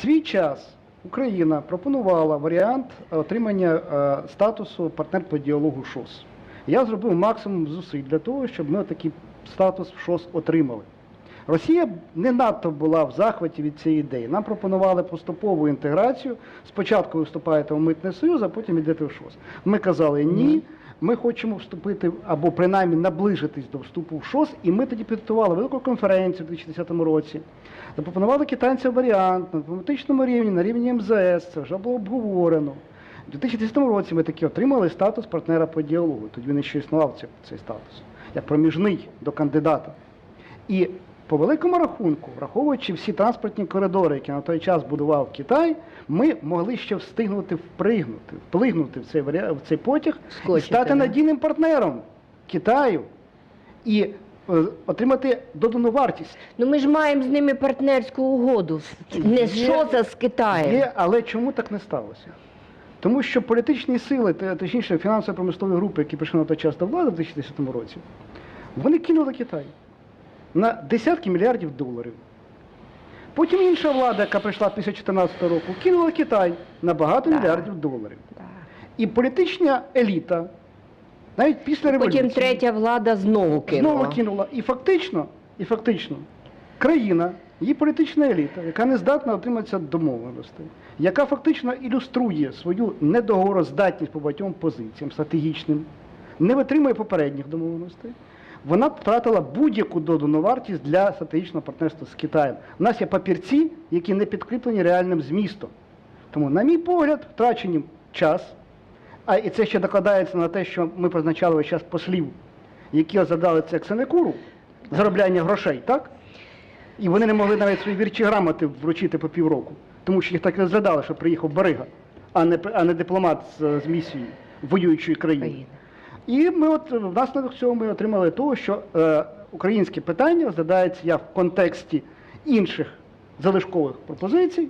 свій час Україна пропонувала варіант отримання е, статусу партнер по діалогу ШОС. Я зробив максимум зусиль для того, щоб ми такий статус ШОС отримали. Росія не надто була в захваті від цієї ідеї. Нам пропонували поступову інтеграцію. Спочатку ви вступаєте в митний союз, а потім йдете в ШОС. Ми казали ні. Ми хочемо вступити або принаймні наближитись до вступу в ШОС, і ми тоді підготували велику конференцію у 2010 році. Запропонували китайцям варіант на дипломатичному рівні, на рівні МЗС, це вже було обговорено. У 2010 році ми таки отримали статус партнера по діалогу. Тоді він ще існував цей статус, як проміжний до кандидата. І по великому рахунку, враховуючи всі транспортні коридори, які на той час будував Китай, ми могли ще встигнути впригнути, вплигнути в цей, в цей потяг і Скочити, стати да? надійним партнером Китаю і е, отримати додану вартість. Ну ми ж маємо з ними партнерську угоду. Не з Є- з Китаєм. Є, але чому так не сталося? Тому що політичні сили, точніше фінансово-промислові групи, які прийшли на той час до влади в 2010 році, вони кинули Китай на десятки мільярдів доларів. Потім інша влада, яка прийшла після 2014 року, кинула Китай на багато Так. мільярдів доларів. Да. І політична еліта, навіть після революції, Потім третя влада знову кинула. знову кинула. І фактично, і фактично, країна, її політична еліта, яка не здатна отриматися домовленостей, яка фактично ілюструє свою недоговороздатність по багатьом позиціям стратегічним, не витримує попередніх домовленостей. Вона втратила будь-яку додану вартість для стратегічного партнерства з Китаєм. У нас є папірці, які не підкріплені реальним змістом. Тому, на мій погляд, втрачені час, а і це ще докладається на те, що ми призначали весь час послів, які задали це як синекуру, заробляння грошей, так? І вони не могли навіть свої вірчі грамоти вручити по півроку, тому що їх так розглядали, що приїхав Барига, а не, а не дипломат з, з місії воюючої. Країни. І ми от внаслідок цього ми отримали того, що е, українське питання розглядається я в контексті інших залишкових пропозицій,